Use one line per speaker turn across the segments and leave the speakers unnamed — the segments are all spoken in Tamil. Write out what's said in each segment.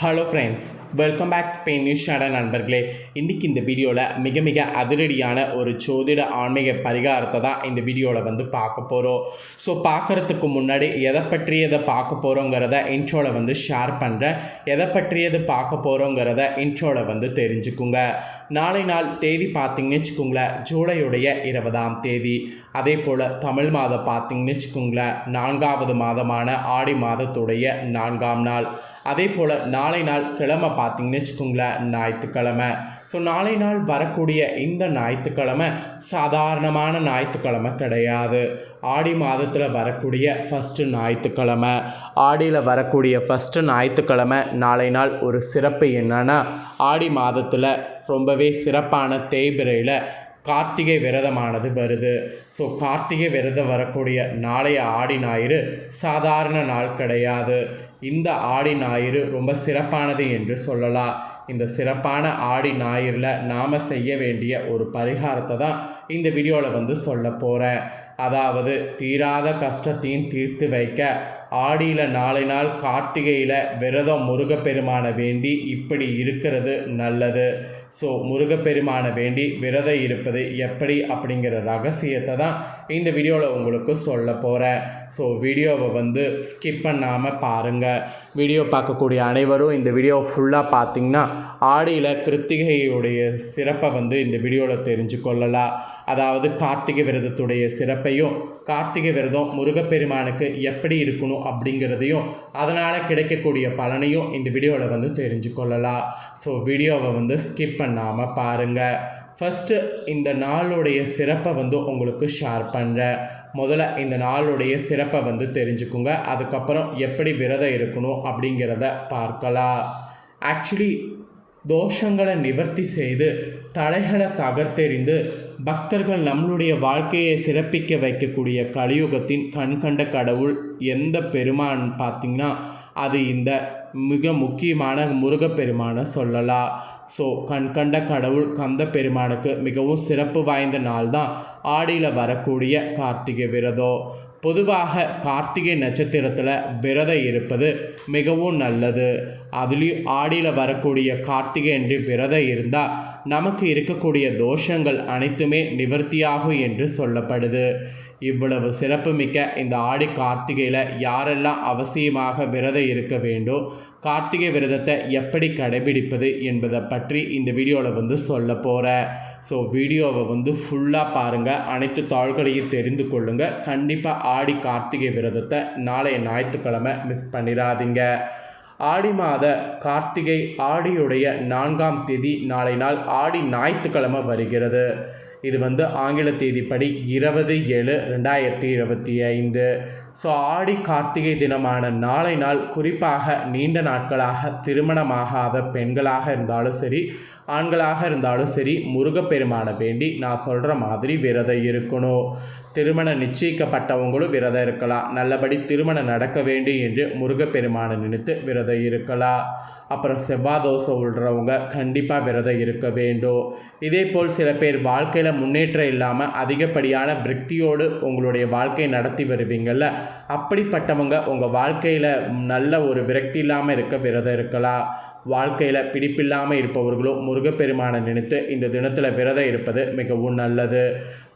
Hello friends welcome back Spain news channel நண்பர்களே. இன்றைக்கி இந்த வீடியோவில் மிக மிக அதிரடியான ஒரு ஜோதிட ஆன்மீக பரிகாரத்தை தான் இந்த வீடியோவில் வந்து பார்க்க போகிறோம் ஸோ பார்க்குறதுக்கு முன்னாடி எதை பற்றியதை பார்க்க போகிறோங்கிறத இன்ட்ரோவில் வந்து ஷேர் பண்ணுறேன் எதை பற்றியது பார்க்க போகிறோங்கிறத இன்ட்ரோவில் வந்து தெரிஞ்சுக்குங்க. நாளை நாள் தேதி பார்த்தீங்கன்னு வச்சுக்கோங்களேன் ஜூலையுடைய இருபதாம் தேதி. அதே போல் தமிழ் மாதம் பார்த்தீங்கன்னு வச்சுக்கோங்களேன் நான்காவது மாதமான ஆடி மாதத்துடைய நான்காம் நாள். அதே போல் நாளை நாள் கிழமை பார்த்தீங்கன்னு வச்சுக்கோங்களேன் ஞாயிற்றுக்கிழமை. ஸோ நாளை நாள் வரக்கூடிய இந்த ஞாயிற்றுக்கிழமை சாதாரணமான ஞாயிற்றுக்கிழமை கிடையாது. ஆடி மாதத்தில் வரக்கூடிய ஃபஸ்ட்டு ஞாயிற்றுக்கிழமை. ஆடியில் வரக்கூடிய ஃபஸ்ட்டு ஞாயிற்றுக்கிழமை நாளை நாள் ஒரு சிறப்பு என்னன்னா ஆடி மாதத்தில் ரொம்பவே சிறப்பான தேய்பிரையில் கார்த்திகை விரதமானது வருது. ஸோ கார்த்திகை விரதம் வரக்கூடிய நாளைய ஆடி ஞாயிறு சாதாரண நாள் கிடையாது. இந்த ஆடி ஞாயிறு ரொம்ப சிறப்பானது என்று சொல்லலாம். இந்த சிறப்பான ஆடி ஞாயிறில் நாம் செய்ய வேண்டிய ஒரு பரிகாரத்தை தான் இந்த வீடியோவில் வந்து சொல்ல போகிறேன் அதாவது தீராத கஷ்டத்தையும் தீர்த்து வைக்க ஆடியில் நாளை நாள் கார்த்திகையில் விரதம் முருகப்பெருமானை வேண்டி இப்படி இருக்கிறது நல்லது. ஸோ முருகப்பெருமானை வேண்டி விரதம் இருப்பது எப்படி அப்படிங்கிற ரகசியத்தை தான் இந்த வீடியோவில் உங்களுக்கு சொல்ல போகிறேன் ஸோ வீடியோவை வந்து ஸ்கிப் பண்ணாமல் பாருங்கள் வீடியோ பார்க்கக்கூடிய அனைவரும் இந்த வீடியோ ஃபுல்லாக பார்த்தீங்கன்னா ஆடியில் கிருத்திகையுடைய சிறப்பை வந்து இந்த வீடியோவில் தெரிஞ்சு கொள்ளலாம். அதாவது கார்த்திகை விரதத்துடைய சிறப்பையும் கார்த்திகை விரதம் முருகப்பெருமானுக்கு எப்படி இருக்கணும் அப்படிங்கிறதையும் அதனால் கிடைக்கக்கூடிய பலனையும் இந்த வீடியோவில் வந்து தெரிஞ்சு கொள்ளலாம். ஸோ வீடியோவை வந்து ஸ்கிப் பண்ணாமல் பாருங்கள் ஃபஸ்ட்டு இந்த நாளுடைய சிறப்பை வந்து உங்களுக்கு ஷேர் பண்ணுறேன் முதல்ல இந்த நாளுடைய சிறப்பை வந்து தெரிஞ்சுக்குங்க. அதுக்கப்புறம் எப்படி விரதம் இருக்கணும் அப்படிங்கிறத பார்க்கலாம். ஆக்சுவலி தோஷங்களை நிவர்த்தி செய்து தடைகளை தகர்த்தெறிந்து பக்தர்கள் நம்மளுடைய வாழ்க்கையை சிறப்பிக்க வைக்கக்கூடிய கலியுகத்தின் கண்கண்ட கடவுள் எந்த பெருமான் பார்த்திங்கன்னா அது இந்த மிக முக்கியமான முருகப்பெருமானை சொல்லலாம் ஸோ கண்கண்ட கடவுள் கந்த பெருமானுக்கு மிகவும் சிறப்பு வாய்ந்த நாள் தான் ஆடியில் வரக்கூடிய கார்த்திகை விரதம். பொதுவாக கார்த்திகை நட்சத்திரத்தில் விரதம் இருப்பது மிகவும் நல்லது. அதுலேயும் ஆடியில் வரக்கூடிய கார்த்திகை என்று விரதம் இருந்தால் நமக்கு இருக்கக்கூடிய தோஷங்கள் அனைத்துமே நிவர்த்தியாகும் என்று சொல்லப்படுது. இவ்வளவு சிறப்புமிக்க இந்த ஆடி கார்த்திகையில் யாரெல்லாம் அவசியமாக விரதம் இருக்க வேண்டும் கார்த்திகை விரதத்தை எப்படி கடைபிடிப்பது என்பதை பற்றி இந்த வீடியோவில் வந்து சொல்ல போகிறேன் ஸோ வீடியோவை வந்து ஃபுல்லாக பாருங்கள் அனைத்து தாள்களையும் தெரிந்து கொள்ளுங்கள் கண்டிப்பாக ஆடி கார்த்திகை விரதத்தை நாளைய ஞாயிற்றுக்கிழமை மிஸ் பண்ணிடாதீங்க ஆடி மாத கார்த்திகை ஆடியுடைய நான்காம் தேதி நாளை நாள் ஆடி ஞாயிற்றுக்கிழமை வருகிறது. இது வந்து ஆங்கில தேதிப்படி இருபது ஏழு ரெண்டாயிரத்தி இருபத்தி ஐந்து. ஸோ ஆடி கார்த்திகை தினமான நாளை நாள் குறிப்பாக நீண்ட நாட்களாக திருமணமாகாத பெண்களாக இருந்தாலும் சரி ஆண்களாக இருந்தாலும் சரி முருகப்பெருமானை வேண்டி நான் சொல்கிற மாதிரி விரதம் இருக்கணும். திருமணம் நிச்சயிக்கப்பட்டவங்களும் விரதம் இருக்கலாம். நல்லபடி திருமணம் நடக்க வேண்டும் என்று முருகப்பெருமானை நினைத்து விரதம் இருக்கலாம். அப்புறம் செவ்வாய் தோசை உள்ளவங்க கண்டிப்பாக விரதம் இருக்க வேண்டும். இதே போல் சில பேர் வாழ்க்கையில் முன்னேற்றம் இல்லாமல் அதிகப்படியான விருத்தியோடு உங்களுடைய வாழ்க்கையை நடத்தி வருவீங்கள்ல அப்படிப்பட்டவங்க உங்கள் வாழ்க்கையில் நல்ல ஒரு விரக்தி இல்லாமல் இருக்க விரதம் இருக்கலாம். வாழ்க்கையில் பிடிப்பில்லாமல் இருப்பவர்களும் முருகப்பெருமானை நினைத்து இந்த தினத்தில் விரதம் இருப்பது மிகவும் நல்லது.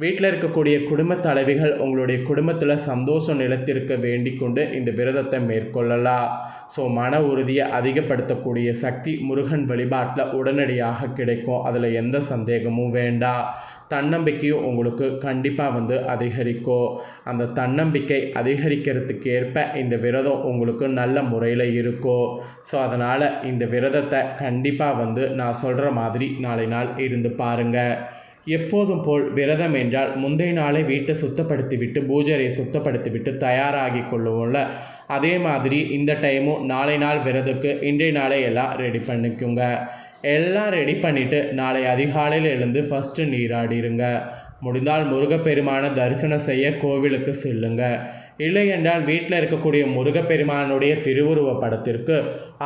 வீட்டில் இருக்கக்கூடிய குடும்ப தலைவிகள் உங்களுடைய குடும்பத்தில் சந்தோஷம் நிலைத்திருக்க வேண்டிக் கொண்டு இந்த விரதத்தை மேற்கொள்ளலாம். ஸோ மன உறுதியை அதிகப்படுத்தக்கூடிய சக்தி முருகன் வழிபாட்டில் உடனடியாக கிடைக்கும். அதில் எந்த சந்தேகமும் வேண்டாம். தன்னம்பிக்கையும் உங்களுக்கு கண்டிப்பாக வந்து அதிகரிக்கும் அந்த தன்னம்பிக்கை அதிகரிக்கிறதுக்கு ஏற்ப இந்த விரதம் உங்களுக்கு நல்ல முறையில் இருக்கும் ஸோ அதனால் இந்த விரதத்தை கண்டிப்பாக வந்து நான் சொல்கிற மாதிரி நாளை நாள் இருந்து பாருங்கள் எப்போதும் போல் விரதம் என்றால் முந்தைய நாளை வீட்டை சுத்தப்படுத்தி விட்டு பூஜரையை சுத்தப்படுத்தி விட்டு தயாராகி கொள்ளுவோம்ல. அதே மாதிரி இந்த டைமும் நாளை நாள் விரதத்துக்கு இன்றைய நாளை எல்லாம் ரெடி பண்ணிக்கோங்க. எல்லாம் ரெடி பண்ணிவிட்டு நாளை அதிகாலையில் எழுந்து ஃபஸ்ட்டு நீராடிருங்க. முடிந்தால் முருகப்பெருமானை தரிசனம் செய்ய கோவிலுக்கு செல்லுங்க. இல்லை என்றால் வீட்டில் இருக்கக்கூடிய முருகப்பெருமானுடைய திருவுருவ படத்திற்கு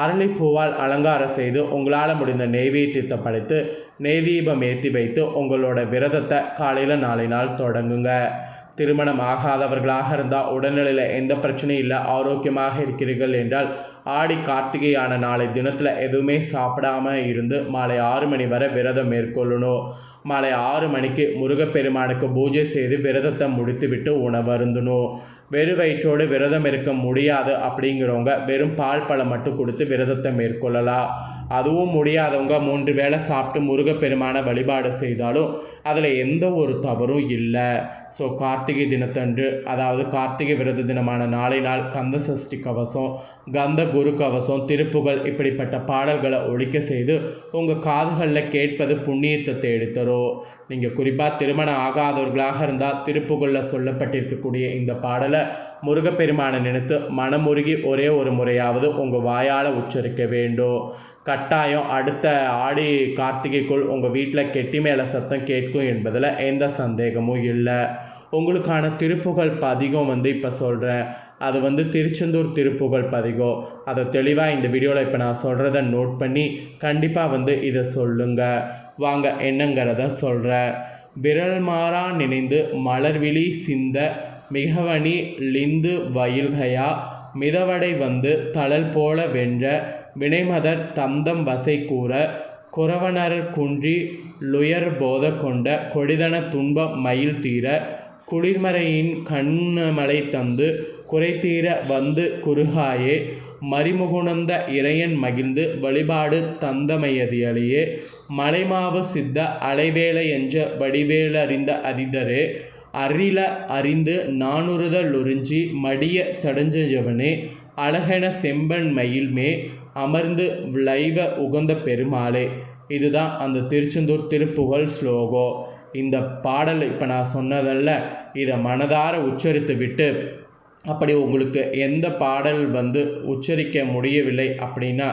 அரளிப்பூவால் அலங்காரம் செய்து உங்களால் முடிந்த நெய்வேத்தியத்தை படைத்து நெய்தீபம் ஏற்றி வைத்து உங்களோட விரதத்தை காலையில் நாளை நாள் தொடங்குங்க. திருமணம் ஆகாதவர்களாக இருந்தால் உடல்நிலையில் எந்த பிரச்சனையும் இல்லை ஆரோக்கியமாக இருக்கிறீர்கள் என்றால் ஆடி கார்த்திகையான நாளை தினத்தில் எதுவுமே சாப்பிடாம இருந்து மாலை ஆறு மணி வரை விரதம் மேற்கொள்ளணும். மாலை ஆறு மணிக்கு முருகப்பெருமானுக்கு பூஜை செய்து விரதத்தை முடித்துவிட்டு உணவருந்தணும். வெறும் வயிற்றோடு விரதம் இருக்க முடியாது அப்படிங்கிறவங்க வெறும் பால் பழம் மட்டும் கொடுத்து விரதத்தை மேற்கொள்ளலாம். அதுவும் முடியாதவங்க மூன்று வேளை சாப்பிட்டு முருகப்பெருமான வழிபாடு செய்தாலும் அதில் எந்த ஒரு தவறும் இல்லை. ஸோ கார்த்திகை தினத்தன்று அதாவது கார்த்திகை விரத தினமான நாளை நாள் கந்த சஷ்டி கவசம் கந்த குரு கவசம் திருப்புகள் இப்படிப்பட்ட பாடல்களை ஒழிக்க செய்து உங்கள் காதுகளில் கேட்பது புண்ணியத்தை தேடித்தரும் நீங்கள் குறிப்பாக திருமணம் ஆகாதவர்களாக இருந்தால் திருப்புகளில் சொல்லப்பட்டிருக்கக்கூடிய இந்த பாடலை முருகப்பெருமானை நினைத்து மனமுருகி ஒரே ஒரு முறையாவது உங்கள் வாயால் உச்சரிக்க வேண்டும். கட்டாயம் அடுத்த ஆடி கார்த்திகைக்குள் உங்கள் வீட்டில் கெட்டி மேலே சத்தம் கேட்கும் என்பதில் எந்த சந்தேகமும் இல்லை. உங்களுக்கான திருப்புகள் பதிகம் வந்து இப்போ சொல்கிறேன் அது வந்து திருச்செந்தூர் திருப்புகழ் பதிகம். அதை தெளிவாக இந்த வீடியோவில் இப்போ நான் சொல்கிறத நோட் பண்ணி கண்டிப்பாக வந்து இதை சொல்லுங்கள் வாங்க என்னங்கிறத சொல்கிறேன் விரல் மாறா நினைந்து மலர்விழி சிந்த மிகவனி லிந்து வயல்கையா மிதவடை வந்து தளல் போல வென்ற வினைமதர் தந்தம் வசை கூற குறவனர் குன்றி லுயர் போத கொண்ட கொடிதன துன்ப மயில் தீர குளிர்மறையின் கண்மலை தந்து குறைதீர வந்து குறுகாயே மறிமுகுணந்த இறையன் மகிழ்ந்து வழிபாடு தந்தமையதியலையே மலைமாவு சித்த அலைவேலை என்ற வடிவேலறிந்த அதிதரே அரில அறிந்து நானுறுதலுறிஞ்சி மடிய சடஞ்சவனே அழகென செம்பன் மயில்மே அமர்ந்து லைவ உகந்த பெருமாளே. இதுதான் அந்த திருச்செந்தூர் திருப்புகழ் ஸ்லோகோ. இந்த பாடல் இப்போ நான் சொன்னதல்ல இதை மனதார உச்சரித்து விட்டு அப்படி உங்களுக்கு எந்த பாடல் வந்து உச்சரிக்க முடியவில்லை அப்படின்னா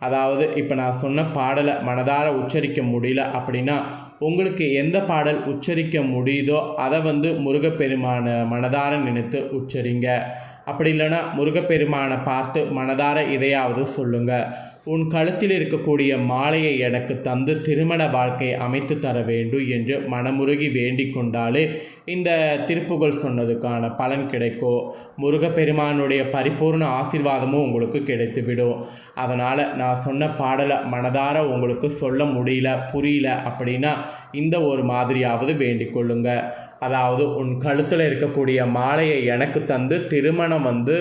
அதாவது இப்போ நான் சொன்ன பாடலை மனதார உச்சரிக்க முடியல அப்படின்னா உங்களுக்கு எந்த பாடல் உச்சரிக்க முடியுதோ அதை வந்து முருகப்பெருமான மனதார நினைத்து உச்சரிங்க. அப்படி இல்லைன்னா முருகப்பெருமானை பார்த்து மனதார இதையாவது சொல்லுங்கள் உன் கழுத்தில் இருக்கக்கூடிய மாலையை எனக்கு தந்து திருமண வாழ்க்கையை அமைத்து தர வேண்டும் என்று மனமுருகி வேண்டிக் கொண்டாலே இந்த திருப்புகழ் சொன்னதுக்கான பலன் கிடைக்கும் முருகப்பெருமானுடைய பரிபூர்ண ஆசீர்வாதமும் உங்களுக்கு கிடைத்துவிடும். அதனால் நான் சொன்ன பாடலை மனதார உங்களுக்கு சொல்ல முடியல புரியல அப்படின்னா இந்த ஒரு மாதிரியாவது வேண்டிக் கொள்ளுங்க. அதாவது உன் கழுத்தில் இருக்கக்கூடிய மாலையை எனக்கு தந்து திருமணம் வந்து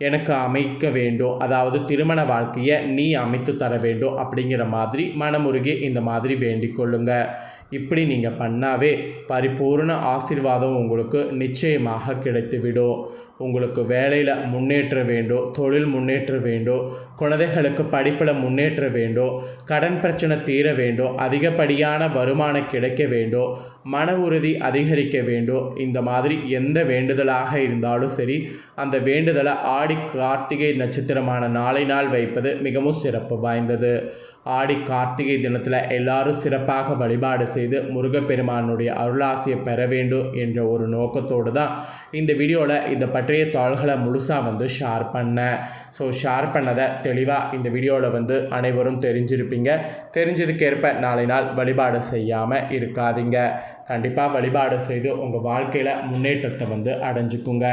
எனக்கு அமைக்க வேண்டும் அதாவது திருமண வாழ்க்கையை நீ அமைத்து தர வேண்டும் அப்படிங்கிற மாதிரி மனமுருகி இந்த மாதிரி வேண்டிக் கொள்ளுங்கள் இப்படி நீங்கள் பண்ணாவே பரிபூர்ண ஆசீர்வாதம் உங்களுக்கு நிச்சயமாக கிடைத்துவிடும். உங்களுக்கு வேலையில் முன்னேற்ற வேண்டும் தொழில் முன்னேற்ற வேண்டும் குழந்தைகளுக்கு படிப்பில் முன்னேற்ற வேண்டும் கடன் பிரச்சனை தீர வேண்டும் அதிகப்படியான வருமானம் கிடைக்க வேண்டும் மன உறுதி அதிகரிக்க வேண்டும் இந்த மாதிரி எந்த வேண்டுதலாக இருந்தாலும் சரி அந்த வேண்டுதலை ஆடி கார்த்திகை நட்சத்திரமான நாளை நாள் வைப்பது மிகவும் சிறப்பு வாய்ந்தது. ஆடி கார்த்திகை தினத்தில் எல்லாரும் சிறப்பாக வழிபாடு செய்து முருகப்பெருமானுடைய அருளாசியை பெற வேண்டும் என்ற ஒரு நோக்கத்தோடு தான் இந்த வீடியோவில் இதை பற்றிய தாள்களை முழுசாக வந்து ஷேர் பண்ணேன். ஸோ ஷேர் பண்ணதை தெளிவாக இந்த வீடியோவில் வந்து அனைவரும் தெரிஞ்சிருப்பீங்க. தெரிஞ்சதுக்கேற்ப நாளை நாள் வழிபாடு செய்யாமல் இருக்காதீங்க. கண்டிப்பாக வழிபாடு செய்து உங்கள் வாழ்க்கையில் முன்னேற்றத்தை வந்து அடைஞ்சுக்குங்க.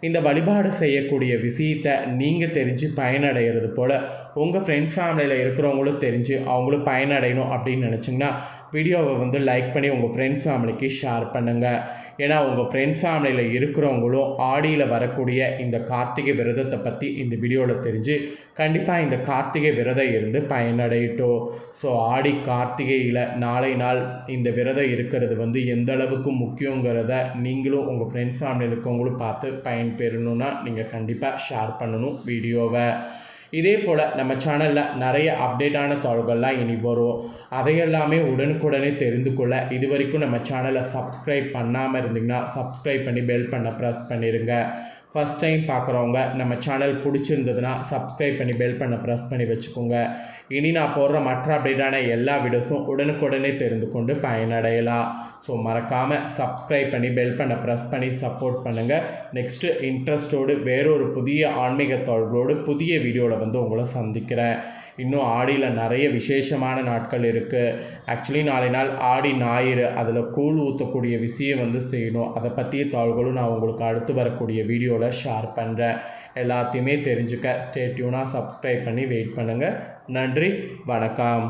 இந்த வழிபாடு செய்யக்கூடிய விஷயத்தை நீங்கள் தெரிஞ்சு பயனடைகிறது போல் உங்கள் ஃப்ரெண்ட்ஸ் ஃபேமிலியில் இருக்கிறவங்களும் தெரிஞ்சு அவங்களும் பயனடையணும் அப்படின்னு நினச்சிங்கன்னா வீடியோவை வந்து லைக் பண்ணி உங்கள் ஃப்ரெண்ட்ஸ் ஃபேமிலிக்கு ஷேர் பண்ணுங்கள் ஏன்னா உங்கள் ஃப்ரெண்ட்ஸ் ஃபேமிலியில் இருக்கிறவங்களும் ஆடியில் வரக்கூடிய இந்த கார்த்திகை விரதத்தை பற்றி இந்த வீடியோவில் தெரிஞ்சு கண்டிப்பாக இந்த கார்த்திகை விரதம் இருந்து பயனடையட்டும். ஸோ ஆடி கார்த்திகையில் நாளை நாள் இந்த விரதம் இருக்கிறது வந்து எந்த அளவுக்கு முக்கியங்கிறத நீங்களும் உங்கள் ஃப்ரெண்ட்ஸ் ஃபேமிலியில் இருக்கவங்களும் பார்த்து பயன் பெறணுன்னா நீங்கள் கண்டிப்பாக ஷேர் பண்ணணும் வீடியோவை. இதே போல் நம்ம சேனலில் நிறைய அப்டேட்டான தகவல்கள்லாம் இனி வரும். அதையெல்லாமே உடனுக்குடனே தெரிந்து கொள்ள இது வரைக்கும் நம்ம சேனலை சப்ஸ்கிரைப் பண்ணாமல் இருந்தீங்கன்னா சப்ஸ்கிரைப் பண்ணி பெல் பண்ண ப்ரெஸ் பண்ணிடுங்க ஃபஸ்ட் டைம் பார்க்குறவங்க நம்ம சேனல் பிடிச்சிருந்ததுன்னா சப்ஸ்கிரைப் பண்ணி பெல் பண்ண ப்ரெஸ் பண்ணி வச்சுக்கோங்க. இனி நான் போடுற மற்ற அப்டேட்டான எல்லா வீடியோஸும் உடனுக்குடனே தெரிந்து கொண்டு பயனடையலாம். ஸோ மறக்காமல் சப்ஸ்கிரைப் பண்ணி பெல் பண்ண ப்ரெஸ் பண்ணி சப்போர்ட் பண்ணுங்கள் நெக்ஸ்ட்டு இன்ட்ரெஸ்ட்டோடு வேறொரு புதிய ஆன்மீக தொடர்போடு புதிய வீடியோவில் வந்து உங்களை சந்திக்கிறேன். இன்னும் ஆடியில் நிறைய விசேஷமான நாட்கள் இருக்குது ஆக்சுவலி நாளை நாள் ஆடி ஞாயிறு அதில் கூழ் ஊற்றக்கூடிய விஷயம் வந்து செய்யணும். அதை பற்றிய தாள்களும் நான் உங்களுக்கு அடுத்து வரக்கூடிய வீடியோவில் ஷேர் பண்ணுறேன் எல்லாத்தையுமே தெரிஞ்சுக்க ஸ்டேட்யூனாக சப்ஸ்கிரைப் பண்ணி வெயிட் பண்ணுங்கள் நன்றி வணக்கம்.